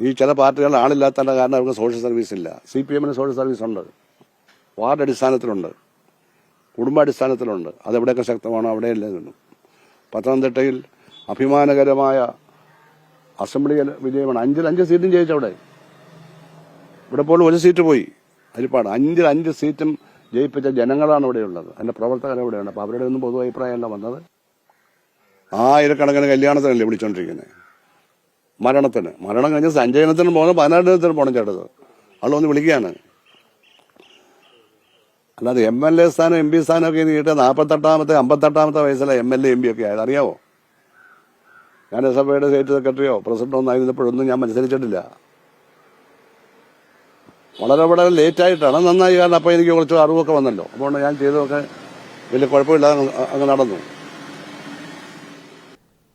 ഈ ചില പാർട്ടികൾ ആളില്ലാത്തതിന്റെ കാരണം അവർക്ക് സോഷ്യൽ സർവീസ് ഇല്ല. സി പി എമ്മിന് സോഷ്യൽ സർവീസ് ഉണ്ട്. വാർഡ് അടിസ്ഥാനത്തിലുണ്ട്. കുടുംബാടിസ്ഥാനത്തിലുണ്ട് അതെവിടെയൊക്കെ ശക്തമാണോ അവിടെയല്ലേ നിന്നു. പത്തനംതിട്ടയിൽ അഭിമാനകരമായ അസംബ്ലി വിജയമാണ്. അഞ്ചിൽ അഞ്ച് സീറ്റും ജയിച്ചവിടെ ഇവിടെ പോലും ഒരു സീറ്റ് പോയി. ഹരിപ്പാട് അഞ്ചിൽ അഞ്ച് സീറ്റും ജയിപ്പിച്ച ജനങ്ങളാണ് ഇവിടെയുള്ളത്. അതിന്റെ പ്രവർത്തകർ ഇവിടെയുണ്ട് അപ്പോൾ അവരുടെ ഒന്നും പൊതു അഭിപ്രായമല്ല വന്നത്. ആയിരക്കണക്കിന് കല്യാണത്തിനല്ലേ വിളിച്ചോണ്ടിരിക്കുന്നത് മരണത്തിന്. മരണം കഴിഞ്ഞ് സഞ്ചയനത്തിന് പോകണം പതിനായിരത്തിന് പോകണം ചേട്ടത് ഒന്ന് വിളിക്കുകയാണ്. അല്ലാതെ എം എൽ എ സ്ഥാനം എം പി സ്ഥാനമൊക്കെ കിട്ടിയ നാൽപ്പത്തെട്ടാമത്തെ അമ്പത്തെട്ടാമത്തെ വയസ്സിലെ M L A M P ഒക്കെ ആയത്. അറിയാവോ? ഞാൻ എസ് എഫ് ഐയുടെ സ്റ്റേറ്റ് സെക്രട്ടറിയോ പ്രസിഡന്റോ ഒന്നായിരുന്നപ്പോഴൊന്നും ഞാൻ മത്സരിച്ചിട്ടില്ല. വളരെ വളരെ ലേറ്റ് ആയിട്ടാണ്. നന്നായി കാരണം അപ്പോൾ എനിക്ക് കുറച്ച് അറിവൊക്കെ വന്നല്ലോ. അപ്പോൾ ഞാൻ ചെയ്തതൊക്കെ വലിയ കുഴപ്പമില്ലാതെ അങ്ങ് നടന്നു.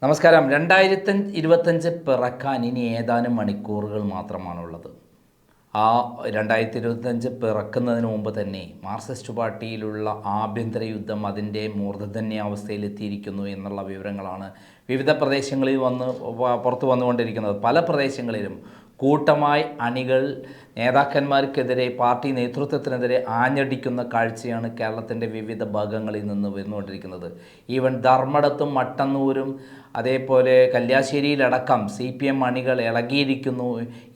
നമസ്കാരം. രണ്ടായിരത്തി ഇരുപത്തഞ്ച് പിറക്കാൻ ഇനി ഏതാനും മണിക്കൂറുകൾ മാത്രമാണുള്ളത്. ആ രണ്ടായിരത്തി ഇരുപത്തഞ്ച് പിറക്കുന്നതിന് മുമ്പ് തന്നെ മാർക്സിസ്റ്റ് പാർട്ടിയിലുള്ള ആഭ്യന്തര യുദ്ധം അതിന്റെ മൂർധന്യാവസ്ഥയിലെത്തിയിരിക്കുന്നു എന്നുള്ള വിവരങ്ങളാണ് വിവിധ പ്രദേശങ്ങളിൽ വന്ന് പുറത്തു വന്നുകൊണ്ടിരിക്കുന്നത്. പല പ്രദേശങ്ങളിലും കൂട്ടമായി അണികൾ നേതാക്കന്മാർക്കെതിരെ പാർട്ടി നേതൃത്വത്തിനെതിരെ ആഞ്ഞടിക്കുന്ന കാഴ്ചയാണ് കേരളത്തിന്റെ വിവിധ ഭാഗങ്ങളിൽ നിന്ന് വന്നുകൊണ്ടിരിക്കുന്നത്. ഈവൻ ധർമ്മടത്തും മട്ടന്നൂരും അതേപോലെ കല്യാശ്ശേരിയിലടക്കം സി പി എം അണികൾ ഇളകിയിരിക്കുന്നു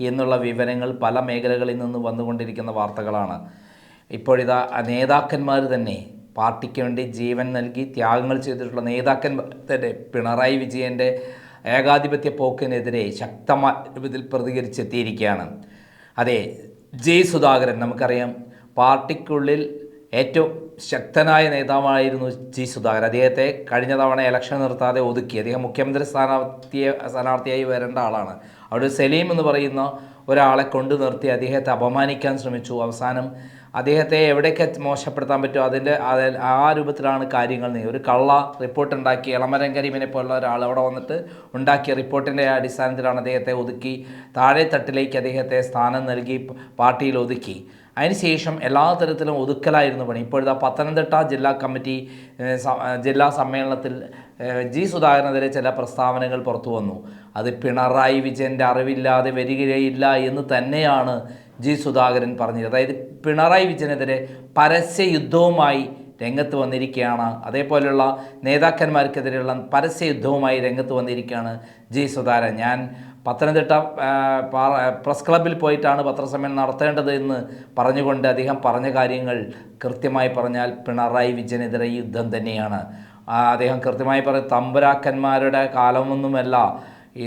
എന്നുള്ള വിവരങ്ങൾ പല മേഖലകളിൽ നിന്ന് വന്നുകൊണ്ടിരിക്കുന്ന വാർത്തകളാണ്. ഇപ്പോഴിതാ നേതാക്കന്മാർ തന്നെ പാർട്ടിക്ക് വേണ്ടി ജീവൻ നൽകി ത്യാഗങ്ങൾ ചെയ്തിട്ടുള്ള നേതാക്കന്മാർ തന്നെ പിണറായി വിജയന്റെ ഏകാധിപത്യ പോക്കിനെതിരെ ശക്തമായ രൂപത്തിൽ പ്രതികരിച്ചെത്തിയിരിക്കുകയാണ്. അതെ ജയ് സുധാകരൻ നമുക്കറിയാം പാർട്ടിക്കുള്ളിൽ ഏറ്റവും ശക്തനായ നേതാവായിരുന്നു ജി സുധാകരൻ. അദ്ദേഹത്തെ കഴിഞ്ഞ തവണ ഇലക്ഷൻ നിർത്താതെ ഒതുക്കി. അദ്ദേഹം മുഖ്യമന്ത്രി സ്ഥാനാർത്ഥിയെ സ്ഥാനാർത്ഥിയായി വരേണ്ട ആളാണ്. അവിടെ സലീം എന്ന് പറയുന്ന ഒരാളെ കൊണ്ടു നിർത്തി അദ്ദേഹത്തെ അപമാനിക്കാൻ ശ്രമിച്ചു. അവസാനം അദ്ദേഹത്തെ എവിടെയൊക്കെ മോശപ്പെടുത്താൻ പറ്റുമോ? അതിന്റെ അത് ആ രൂപത്തിലാണ് കാര്യങ്ങൾ നീ. ഒരു കള്ള റിപ്പോർട്ട് ഉണ്ടാക്കി ഇളമരം കരീമിനെ പോലുള്ള ഒരാൾ അവിടെ വന്നിട്ട് ഉണ്ടാക്കിയ റിപ്പോർട്ടിന്റെ അടിസ്ഥാനത്തിലാണ് അദ്ദേഹത്തെ ഒതുക്കി താഴെ തട്ടിലേക്ക് അദ്ദേഹത്തെ സ്ഥാനം നൽകി പാർട്ടിയിൽ ഒതുക്കി. അതിനുശേഷം എല്ലാ തരത്തിലും ഒതുക്കലായിരുന്നു പണി. ഇപ്പോഴത്തെ പത്തനംതിട്ട ജില്ലാ കമ്മിറ്റി ജില്ലാ സമ്മേളനത്തിൽ ജി സുധാകരനെതിരെ ചില പ്രസ്താവനകൾ പുറത്തു വന്നു. അത് പിണറായി വിജയന്റെ അറിവില്ലാതെ വരികയില്ല എന്ന് തന്നെയാണ് ജി സുധാകരൻ പറഞ്ഞത്. അതായത് പിണറായി വിജയനെതിരെ പരസ്യ യുദ്ധവുമായി രംഗത്ത് വന്നിരിക്കുകയാണ്. അതേപോലെയുള്ള നേതാക്കന്മാർക്കെതിരെയുള്ള പരസ്യ യുദ്ധവുമായി രംഗത്ത് വന്നിരിക്കുകയാണ് ജി സുധാകരൻ. ഞാൻ പത്തനംതിട്ട പ്രസ് ക്ലബ്ബിൽ പോയിട്ടാണ് പത്രസമ്മേളനം നടത്തേണ്ടത് എന്ന് പറഞ്ഞുകൊണ്ട് അദ്ദേഹം പറഞ്ഞ കാര്യങ്ങൾ കൃത്യമായി പറഞ്ഞാൽ പിണറായി വിജയനെതിരെ യുദ്ധം തന്നെയാണ്. അദ്ദേഹം കൃത്യമായി പറയും തമ്പുരാക്കന്മാരുടെ കാലമൊന്നുമല്ല.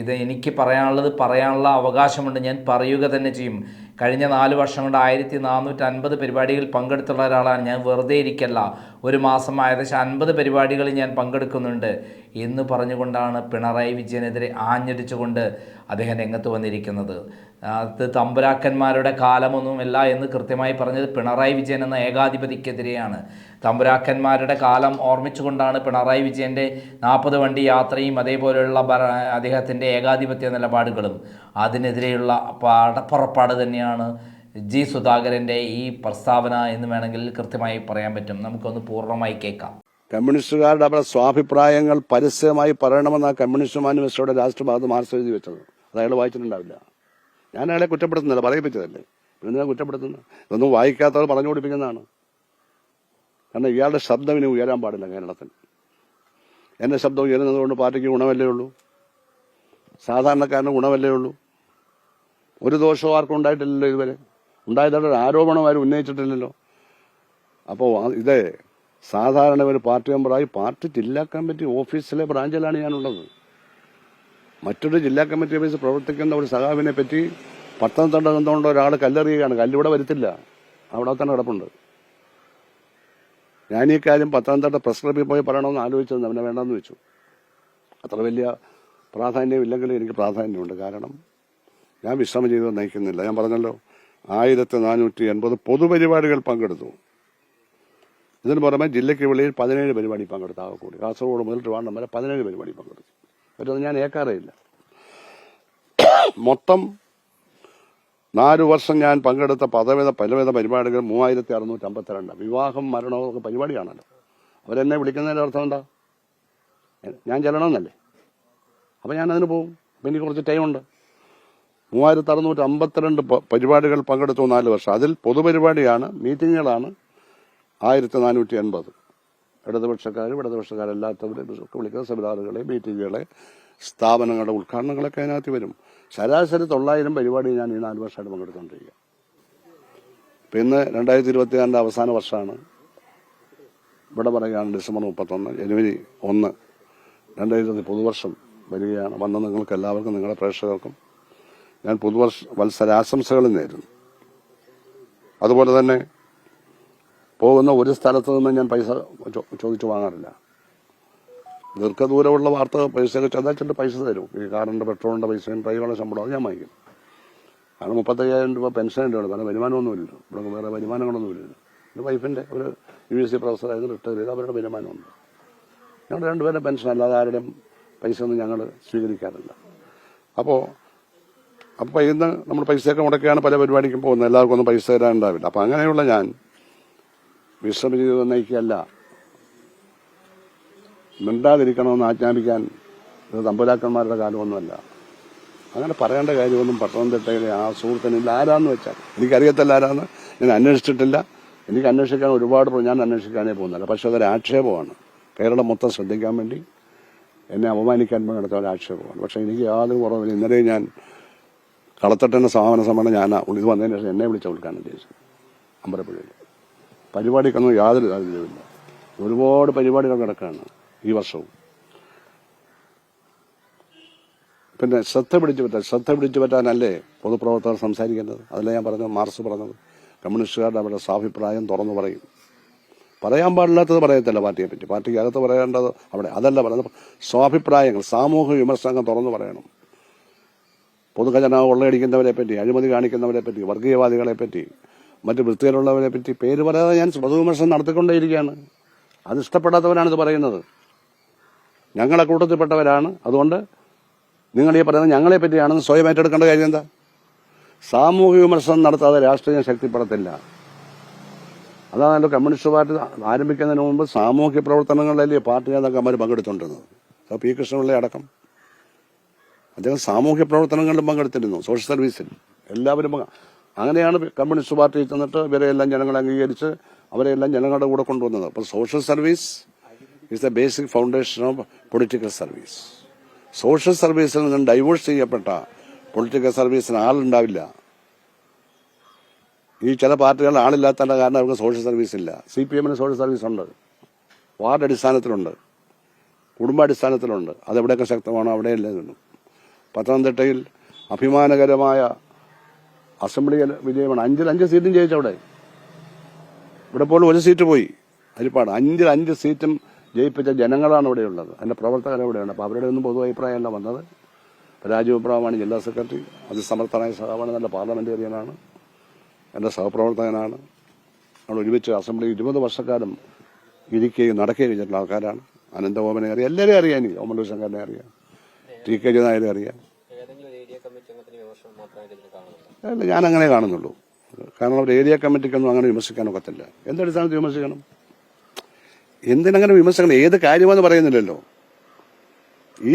ഇത് എനിക്ക് പറയാനുള്ളത് പറയാനുള്ള അവകാശമുണ്ട്. ഞാൻ പറയുക തന്നെ ചെയ്യും. കഴിഞ്ഞ നാല് വർഷം കൊണ്ട് ആയിരത്തി നാനൂറ്റി അൻപത് പരിപാടികളിൽ പങ്കെടുത്തുള്ള ഒരാളാണ് ഞാൻ. വെറുതെ ഇരിക്കല്ല. ഒരു മാസം ഏകദേശം അൻപത് പരിപാടികളിൽ ഞാൻ പങ്കെടുക്കുന്നുണ്ട്. എന്ന് പറഞ്ഞുകൊണ്ടാണ് പിണറായി വിജയനെതിരെ ആഞ്ഞടിച്ചുകൊണ്ട് അദ്ദേഹം രംഗത്ത് വന്നിരിക്കുന്നത്. അത് തമ്പുരാക്കന്മാരുടെ കാലമൊന്നുമല്ല എന്ന് കൃത്യമായി പറഞ്ഞത് പിണറായി വിജയൻ എന്ന ഏകാധിപതിക്കെതിരെയാണ്. തമ്പുരാക്കന്മാരുടെ കാലം ഓർമ്മിച്ചുകൊണ്ടാണ് പിണറായി വിജയന്റെ നാൽപ്പത് വണ്ടി യാത്രയും അതേപോലെയുള്ള അദ്ദേഹത്തിന്റെ ഏകാധിപത്യ നിലപാടുകളും അതിനെതിരെയുള്ള പാടപ്പുറപ്പാട് തന്നെയാണ് ജി സുധാകരന്റെ ഈ പ്രസ്താവന എന്ന് വേണമെങ്കിൽ കൃത്യമായി പറയാൻ പറ്റും. നമുക്കൊന്ന് പൂർണമായി കേൾക്കാം. കമ്മ്യൂണിസ്റ്റുകാരുടെ അവരുടെ സ്വാഭിപ്രായങ്ങൾ പരസ്യമായി പറയണമെന്ന കമ്മ്യൂണിസ്റ്റ് മാനിഫെസ്റ്റോയുടെ രാഷ്ട്രഭാഗത്ത് മാർക്സ് എഴുതി വെച്ചത്. അത് അയാൾ വായിച്ചിട്ടുണ്ടാവില്ല. ഞാൻ അയാളെ കുറ്റപ്പെടുത്തുന്നില്ല. പറയിപ്പിച്ചതല്ലേ പിന്നെ ഞാൻ കുറ്റപ്പെടുത്തുന്നത് ഇതൊന്നും വായിക്കാത്തവർ പറഞ്ഞു കൊടുപ്പിക്കുന്നതാണ്. കാരണം ഇയാളുടെ ശബ്ദം ഇനി ഉയരാൻ പാടില്ല കേരളത്തിൽ. എന്റെ ശബ്ദം ഉയരുന്നതുകൊണ്ട് പാർട്ടിക്ക് ഗുണമല്ലേ ഉള്ളൂ? സാധാരണക്കാരന് ഗുണമല്ലേ ഉള്ളൂ? ഒരു ദോഷവും ആർക്കും ഉണ്ടായിട്ടില്ലല്ലോ ഇതുവരെ. ഉണ്ടായതായിട്ട് ഒരു ആരോപണം ആരും ഉന്നയിച്ചിട്ടില്ലല്ലോ. അപ്പോൾ ഇതേ സാധാരണ ഒരു പാർട്ടി മെമ്പറായി പാർട്ടി ജില്ലാ കമ്മിറ്റി ഓഫീസിലെ ബ്രാഞ്ചിലാണ് ഞാനുള്ളത്. മറ്റൊരു ജില്ലാ കമ്മിറ്റി ഓഫീസിൽ പ്രവർത്തിക്കുന്ന ഒരു സഹാബിനെ പറ്റി പത്തനംതിട്ട നിന്നുകൊണ്ട് ഒരാൾ കല്ലെറിയുകയാണ്. കല്ലിവിടെ വരുത്തില്ല. അവിടെ തന്നെ കിടപ്പുണ്ട്. ഞാൻ ഈ കാര്യം പത്തനംതിട്ട പ്രസ് ക്ലബിൽ പോയി പറയണമെന്ന് ആലോചിച്ചത് അവനെ വേണ്ടെന്ന് വെച്ചു. അത്ര വലിയ പ്രാധാന്യമില്ലെങ്കിലും എനിക്ക് പ്രാധാന്യമുണ്ട്. കാരണം ഞാൻ വിശ്രമം ചെയ്ത് നയിക്കുന്നില്ല. ഞാൻ പറഞ്ഞല്ലോ ആയിരത്തി നാനൂറ്റി എൺപത് പൊതുപരിപാടികൾ പങ്കെടുത്തു. ഇതിന് പുറമെ ജില്ലയ്ക്ക് വെളിയിൽ പതിനേഴ് പരിപാടി പങ്കെടുത്ത. ആകെ കൂടി കാസർഗോഡ് മുതൽ ട്രിവാൻഡ്രം വരെ പതിനേഴ് പരിപാടി പങ്കെടുത്തു. പറ്റുന്നത് ഞാൻ ഏക്കാറേയില്ല. മൊത്തം നാലു വർഷം ഞാൻ പങ്കെടുത്ത പദവിധ പലവിധ പരിപാടികൾ മൂവായിരത്തി അറുന്നൂറ്റി അമ്പത്തിരണ്ട് വിവാഹം മരണവും ഒക്കെ പരിപാടിയാണല്ലോ. അവരെന്നെ വിളിക്കുന്നതിന്റെ അർത്ഥം എന്താ? ഞാൻ ചെല്ലണമെന്നല്ലേ? അപ്പം ഞാൻ അതിന് പോകും അപ്പം എനിക്ക് കുറച്ച് ടൈമുണ്ട്. മൂവായിരത്തി അറുന്നൂറ്റി അമ്പത്തിരണ്ട് പരിപാടികൾ പങ്കെടുത്തു നാല് വർഷം. അതിൽ പൊതുപരിപാടിയാണ് മീറ്റിങ്ങുകളാണ് ആയിരത്തി നാനൂറ്റി എൺപത് ഇടതുപക്ഷക്കാരും ഇടതുപക്ഷക്കാരല്ലാത്തവരെ ഒക്കെ വിളിക്കുന്ന സെമിനാറുകളെ മീറ്റിങ്ങുകളെ സ്ഥാപനങ്ങളുടെ ഉദ്ഘാടനങ്ങളൊക്കെ അതിനകത്ത് വരും. ശരാശരി തൊള്ളായിരം പരിപാടി ഞാൻ ഈ നാല് വർഷമായിട്ട് പങ്കെടുത്തുകൊണ്ടിരിക്കുക ഇപ്പം ഇന്ന് രണ്ടായിരത്തി ഇരുപത്തിയാറിന്റെ അവസാന വർഷമാണ്. ഇവിടെ പറയുകയാണ് ഡിസംബർ മുപ്പത്തൊന്ന് ജനുവരി ഒന്ന്. രണ്ടായിരത്തി പുതുവർഷം വരികയാണ്. വന്ന നിങ്ങൾക്ക് എല്ലാവർക്കും നിങ്ങളുടെ പ്രേക്ഷകർക്കും ഞാൻ പുതുവർഷ വത്സരാശംസകൾ നേരുന്നു. അതുപോലെ തന്നെ പോകുന്ന ഒരു സ്ഥലത്ത് നിന്ന് ഞാൻ പൈസ ചോദിച്ചു വാങ്ങാറില്ല. ദീർഘദൂരമുള്ള വാർത്ത പൈസയൊക്കെ ചെന്നാച്ചിട്ട് പൈസ തരും. ഈ കാറിന്റെ പെട്രോളിന്റെ പൈസയും ഡ്രൈവറുടെ ശമ്പളം ഞാൻ വാങ്ങിക്കും. കാരണം മുപ്പത്തയ്യായിരം രൂപ പെൻഷൻ ഉണ്ട് പല വരുമാനമൊന്നുമില്ല. ഇവിടെ വേറെ വരുമാനങ്ങളൊന്നുമില്ല. എന്റെ വൈഫിന്റെ ഒരു യു എസ് സി പ്രൊഫസറായിരുന്നു റിട്ടയർ ചെയ്ത് അവരുടെ വരുമാനമുണ്ട്. ഞങ്ങൾ രണ്ടുപേരുടെ പെൻഷൻ അല്ലാതെ ആരുടെയും പൈസ ഒന്നും ഞങ്ങൾ സ്വീകരിക്കാറില്ല. അപ്പോൾ അപ്പോൾ ഇന്ന് നമ്മൾ പൈസയൊക്കെ മുടക്കിയാണ് പല പരിപാടിക്കും പോകുന്നത്. എല്ലാവർക്കും ഒന്നും പൈസ തരാനുണ്ടാവില്ല. അപ്പം അങ്ങനെയുള്ള ഞാൻ വിശ്രമ ജീവിതം നയിക്കുകയല്ല. മിണ്ടാതിരിക്കണമെന്ന് ആജ്ഞാപിക്കാൻ ഇത് തമ്പുരാക്കന്മാരുടെ കാലമൊന്നുമല്ല. അങ്ങനെ പറയേണ്ട കാര്യമൊന്നും പത്തനംതിട്ടയിലെ ആ സുഹൃത്തിനില്ല ആരാന്ന് വെച്ചാൽ എനിക്കറിയത്തില്ല ആരാന്ന്. ഞാൻ അന്വേഷിച്ചിട്ടില്ല. എനിക്ക് അന്വേഷിക്കാൻ ഒരുപാട് ഞാൻ അന്വേഷിക്കാനേ പോകുന്നില്ല. പക്ഷെ അതൊരു ആക്ഷേപമാണ്. കേരളം മൊത്തം ശ്രദ്ധിക്കാൻ വേണ്ടി എന്നെ അപമാനിക്കാൻ വേണ്ടി ഒരു ആക്ഷേപമാണ് പക്ഷെ എനിക്ക് യാതൊരു കുറവില്ല. ഇന്നലെ ഞാൻ കളത്തട്ടന്റെ സമാപന സമ്മേളനം ഞാൻ ഇത് വന്നതിന് ശേഷം എന്നെ വിളിച്ച ഉദ്ഘാടനം ചെയ്തു അമ്പലപ്പുഴയിൽ. പരിപാടിക്കൊന്നും യാതൊരു താല്പര്യമില്ല ഒരുപാട് പരിപാടികൾ കിടക്കുകയാണ് ഈ വർഷവും. പിന്നെ ശ്രദ്ധ പിടിച്ചു പറ്റാൻ ശ്രദ്ധ പിടിച്ചു പറ്റാനല്ലേ പൊതുപ്രവർത്തകർ സംസാരിക്കേണ്ടത് അതല്ല ഞാൻ പറഞ്ഞത് മാർസ് പറഞ്ഞത്. കമ്മ്യൂണിസ്റ്റുകാരുടെ അവരുടെ സ്വാഭിപ്രായം തുറന്നു പറയും. പറയാൻ പാടില്ലാത്തത് പറയത്തില്ല പാർട്ടിയെ പറ്റി പാർട്ടിക്ക് അകത്ത് പറയേണ്ടത് അവിടെ അതല്ല പറയുന്നത്. സ്വാഭിപ്രായങ്ങൾ സാമൂഹിക വിമർശനങ്ങൾ തുറന്നു പറയണം. പൊതുഖജനാവ് കൊള്ളയടിക്കുന്നവരെ പറ്റി അഴിമതി കാണിക്കുന്നവരെ പറ്റി വർഗീയവാദികളെ പറ്റി മറ്റ് വൃത്തിയിലുള്ളവരെ പറ്റി പേര് പറയാതെ ഞാൻ പൊതുവിമർശനം നടത്തിക്കൊണ്ടേയിരിക്കുകയാണ്. അത് ഇഷ്ടപ്പെടാത്തവരാണ് ഇത് പറയുന്നത്. ഞങ്ങളെ കൂട്ടത്തിൽപ്പെട്ടവരാണ്. അതുകൊണ്ട് നിങ്ങൾ ഈ പറയുന്നത് ഞങ്ങളെ പറ്റിയാണെന്ന് സ്വയം ഏറ്റെടുക്കേണ്ട കാര്യം എന്താ? സാമൂഹിക വിമർശനം നടത്താതെ രാഷ്ട്രീയം ശക്തിപ്പെടത്തില്ല. അതാണല്ലോ കമ്മ്യൂണിസ്റ്റ് പാർട്ടി ആരംഭിക്കുന്നതിന് മുമ്പ് സാമൂഹ്യ പ്രവർത്തനങ്ങളിലല്ലേ പാർട്ടി നേതാക്കന്മാർ പങ്കെടുത്തുകൊണ്ടിരുന്നത്. അപ്പോൾ പി കൃഷ്ണപിള്ളി അടക്കം അദ്ദേഹം സാമൂഹ്യ പ്രവർത്തനങ്ങളിലും പങ്കെടുത്തിരുന്നു സോഷ്യൽ സർവീസിൽ എല്ലാവരും അങ്ങനെയാണ് കമ്മ്യൂണിസ്റ്റ് പാർട്ടി ചെന്നിട്ട് ഇവരെയെല്ലാം ജനങ്ങൾ അംഗീകരിച്ച് അവരെല്ലാം ജനങ്ങളുടെ കൂടെ കൊണ്ടുവന്നത്. അപ്പോൾ social service is the basic foundation of political service social സർവീസിൽ നിന്ന് ഡൈവേഴ്സ് ചെയ്യപ്പെട്ട പൊളിറ്റിക്കൽ സർവീസിന് ആളുണ്ടാവില്ല. ഈ ചില പാർട്ടികൾ ആളില്ലാത്തതിന്റെ കാരണം അവർക്ക് സോഷ്യൽ സർവീസ് ഇല്ല. സി പി എമ്മിന് സോഷ്യൽ സർവീസ് ഉണ്ട്. വാർഡ് അടിസ്ഥാനത്തിലുണ്ട്. കുടുംബാടിസ്ഥാനത്തിലുണ്ട്. അതെവിടെയൊക്കെ ശക്തമാണോ അവിടെയല്ലേ നിന്നു. പത്തനംതിട്ടയിൽ അഭിമാനകരമായ അസംബ്ലി വിജയമാണ്. അഞ്ചിൽ അഞ്ച് സീറ്റും ജയിച്ചവിടെ ഇവിടെ പോലും ഒരു സീറ്റ് പോയി. ഹരിപ്പാട് അഞ്ചിൽ അഞ്ച് സീറ്റും ജയിപ്പിച്ച ജനങ്ങളാണ് ഇവിടെയുള്ളത് അതിന്റെ പ്രവർത്തകർ ഇവിടെയുണ്ട് അപ്പോൾ അവരുടെ ഒന്നും പൊതു അഭിപ്രായമല്ല വന്നത്. രാജീവ് അബ്രഹമാണ് ജില്ലാ സെക്രട്ടറി. അതിസമർത്ഥനായ സഹാവാണ് നല്ല പാർലമെന്റേറിയനാണ് എന്റെ സഹപ്രവർത്തകനാണ്. നമ്മൾ ഒരുമിച്ച് അസംബ്ലി ഇരുപത് വർഷക്കാലം ഇരിക്കുകയും നടക്കുകയും ചെയ്തിട്ടുള്ള ആൾക്കാരാണ്. അനന്തഗോപനെ അറിയാം. എല്ലാവരെയും അറിയാം എനിക്ക് ഓമല്ലൂർ ശങ്കരനെ അറിയാം. ടി കെ ജോനായാലും അറിയാം. ഏതെങ്കിലും ഒരു ഏരിയ കമ്മിറ്റി അംഗത്തിന് വിമർശനം മാത്രമേ ഇതിൽ കാണുന്നുള്ളൂ അല്ല ഞാൻ അങ്ങനെ കാണുന്നുള്ളൂ. കാരണം ഒരു ഏരിയ കമ്മിറ്റിക്കൊന്നും അങ്ങനെ വിമർശിക്കാൻ ഒക്കത്തില്ല. എന്തടിസ്ഥാനത്ത് വിമർശിക്കണം? എന്തിനങ്ങനെ വിമർശിക്കണം? ഏത് കാര്യമെന്ന് പറയുന്നില്ലല്ലോ. ഈ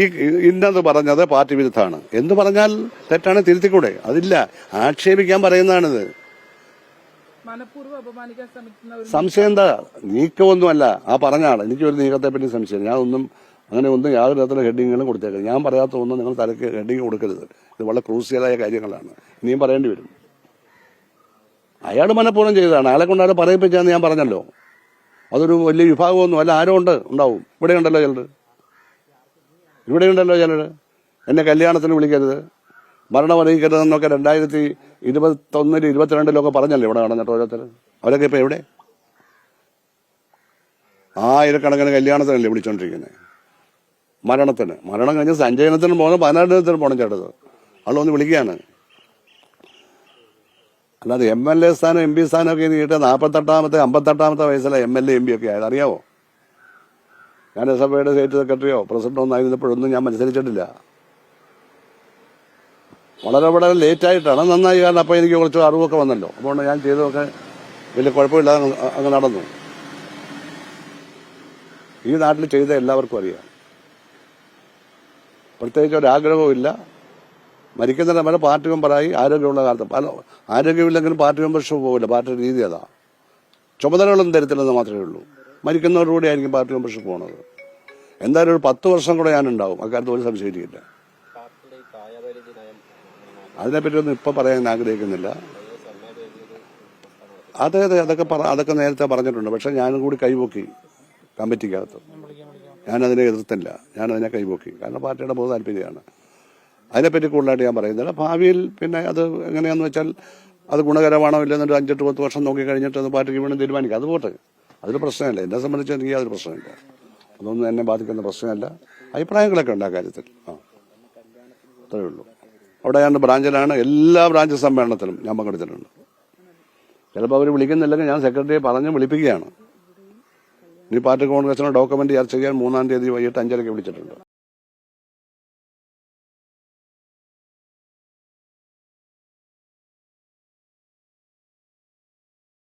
ഇന്നത് പറഞ്ഞത് പാർട്ടി വിരുദ്ധമാണ്. എന്ന് പറഞ്ഞാൽ തെറ്റാണ് തിരുത്തിക്കൂടെ? അതില്ല. ആക്ഷേപിക്കാൻ പറയുന്നതാണിത്. മനഃപൂർവം അപമാനിക്കാൻ ശ്രമിക്കുന്ന ഒരു സംശയം എന്താ? നീക്കമൊന്നുമല്ല. ആ പറഞ്ഞാണ് എനിക്കൊരു എനിക്ക് നീക്കത്തെ പറ്റി സംശയം ഞാനൊന്നും ഒന്നും അങ്ങനെ ഒന്നും യാതൊരു തരത്തിലുള്ള ഹെഡിങ്ങുകളും കൊടുത്തേക്കരുത്. ഞാൻ പറയാത്ത ഒന്നും നിങ്ങൾ തലക്ക് ഹെഡിങ് കൊടുക്കരുത്. ഇത് വളരെ ക്രൂസിയലായ കാര്യങ്ങളാണ്. ഇനിയും പറയേണ്ടി വരും. അയാൾ മനഃപൂർവം ചെയ്തതാണ്. അയാളെ കൊണ്ട് അയാൾ പറയിപ്പിച്ചാന്ന് ഞാൻ പറഞ്ഞല്ലോ. അതൊരു വലിയ വിഭാഗമൊന്നും അല്ല ആരോ ഉണ്ട് ഉണ്ടാവും. ഇവിടെ ഉണ്ടല്ലോ ചിലർ ഇവിടെ ഉണ്ടല്ലോ ചിലർ എന്നെ കല്യാണത്തിന് വിളിക്കരുത്. മരണം അറിയിക്കരുതെന്നൊക്കെ രണ്ടായിരത്തി ഇരുപത്തൊന്നിൽ ഇരുപത്തിരണ്ടിലൊക്കെ പറഞ്ഞല്ലോ ഇവിടെ നടന്നിട്ട് ഓരോരുത്തർ അവരൊക്കെ ഇപ്പം എവിടെ? ആയിരക്കണക്കിന് കല്യാണത്തിനല്ലേ വിളിച്ചോണ്ടിരിക്കുന്നത് മരണത്തിന്. മരണം കഴിഞ്ഞ് സഞ്ചയനത്തിന് പോകണം ദിനത്തിന് പോകണം ചേട്ടത്. ഒന്ന് വിളിക്കുകയാണ്. അല്ലാതെ എം എൽ എ സ്ഥാനം എം പി സ്ഥാനം ഒക്കെ നീട്ട് നാൽപ്പത്തെട്ടാമത്തെ അമ്പത്തെട്ടാമത്തെ വയസ്സിലെ M L A M P ഒക്കെ ആയത്. അറിയാവോ? ഞാൻ എസ് എഫ് ഐയുടെ സ്റ്റേറ്റ് സെക്രട്ടറിയോ പ്രസിഡന്റോ ഒന്നും ആയിരുന്നപ്പോഴൊന്നും ഞാൻ മത്സരിച്ചിട്ടില്ല. വളരെ വളരെ ലേറ്റ് ആയിട്ടാണ്. നന്നായി കാരണം അപ്പോൾ എനിക്ക് കുറച്ച് അറിവൊക്കെ വന്നല്ലോ. അപ്പോൾ ഞാൻ ചെയ്തതൊക്കെ വലിയ കുഴപ്പമില്ലാതെ അങ്ങ് നടന്നു. ഈ നാട്ടിൽ ചെയ്ത എല്ലാവർക്കും അറിയാം. പ്രത്യേകിച്ച് ഒരാഗ്രഹവും ഇല്ല മരിക്കുന്നതിന് വരെ പാർട്ടി മെമ്പറായി ആരോഗ്യമുള്ള കാലത്ത്. ആരോഗ്യമില്ലെങ്കിലും പാർട്ടി മെമ്പർഷിപ്പ് പോകില്ല പാർട്ടി രീതി അതാ. ചുമതലകളൊന്നും തരത്തില്ലെന്ന് മാത്രമേ ഉള്ളൂ. മരിക്കുന്നവരോടുകൂടി ആയിരിക്കും പാർട്ടി മെമ്പർഷിപ്പ് പോണത്. എന്തായാലും ഒരു പത്ത് വർഷം കൂടെ ഞാനുണ്ടാവും. അക്കാര്യത്തിൽ ഒരു സംശയിക്കില്ല അതിനെപ്പറ്റിയൊന്നും ഇപ്പം പറയാൻ ആഗ്രഹിക്കുന്നില്ല. അതെ അതെ അതൊക്കെ അതൊക്കെ നേരത്തെ പറഞ്ഞിട്ടുണ്ട്. പക്ഷെ ഞാനും കൂടി കൈപൊക്കി കമ്മിറ്റിക്കകത്ത്. ഞാനതിനെ എതിർത്തില്ല. ഞാനതിനെ കൈപോക്കി കാരണം പാർട്ടിയുടെ പൊതു താല്പര്യമാണ്. അതിനെപ്പറ്റി കൂടുതലായിട്ട് ഞാൻ പറയുന്നില്ല. ഭാവിയിൽ പിന്നെ അത് എങ്ങനെയാന്ന് വെച്ചാൽ അത് ഗുണകരമാണോ ഇല്ലെന്നൊരു അഞ്ചെട്ട് പത്ത് വർഷം നോക്കി കഴിഞ്ഞിട്ട് അത് പാർട്ടിക്ക് വേണം തീരുമാനിക്കാം. അത് പോട്ടെ. അതൊരു പ്രശ്നമല്ല. എന്നെ സംബന്ധിച്ച് എനിക്ക് അതൊരു പ്രശ്നമില്ല. അതൊന്നും എന്നെ ബാധിക്കുന്ന പ്രശ്നമല്ല. അഭിപ്രായങ്ങളൊക്കെ ഉണ്ട് ആ കാര്യത്തിൽ. ആ. അത്രയേ ഉള്ളൂ. അവിടെ ഞാൻ ബ്രാഞ്ചിലാണ്. എല്ലാ ബ്രാഞ്ച് സമ്മേളനത്തിലും ഞാൻ പങ്കെടുത്തിട്ടുണ്ട്. ചിലപ്പോൾ അവർ വിളിക്കുന്നില്ലെങ്കിൽ ഞാൻ സെക്രട്ടറിയെ പറഞ്ഞ് വിളിപ്പിക്കുകയാണ്. ഇനി പാർട്ടി കോൺഗ്രസിന് ഡോക്യുമെന്റ് ചർച്ച ചെയ്യാൻ മൂന്നാം തീയതി വൈകിട്ട് അഞ്ചരയ്ക്ക് വിളിച്ചിട്ടുണ്ട്.